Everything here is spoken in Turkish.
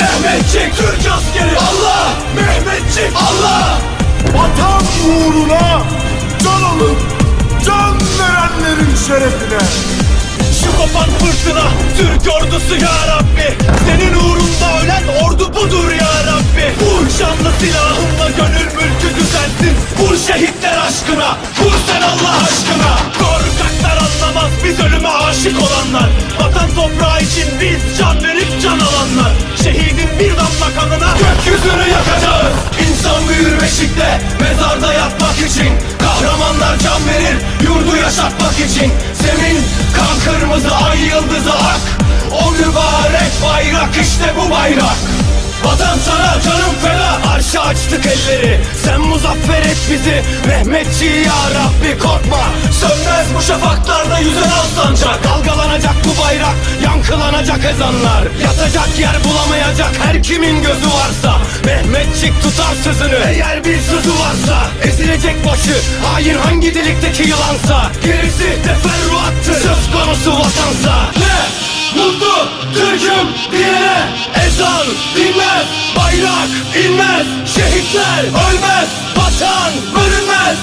Mehmetçik Türk askeri. Allah! Mehmetçik. Allah! Vatan uğruna can alıp can verenlerin şerefine. Şu kopan fırtına Türk ordusu ya Rabbi. Senin uğrunda ölen yaşatmak için Senin kan kırmızı ay yıldızı ak. O mübarek bayrak işte bu bayrak. Vatan sana canım feda Arşa açtık elleri? Sen muzaffer et bizi. Mehmetçi ya Rabbi korkma. Sönmez bu şafaklarda yüzen al Dalgalanacak bu bayrak Yankılanacak ezanlar. Yatacak yer bulamayacak her kimin gözü varsa. Mehmetçik tutar sözünü Eğer bir sözü varsa. Ezilecek başı Hain hangi delikteki yılansa. Gerisi teferruattır Söz konusu vatansa. Ne? Mutlu Türk'üm diyene ezan dinmez inmez Şehitler ölmez Vatan bölünmez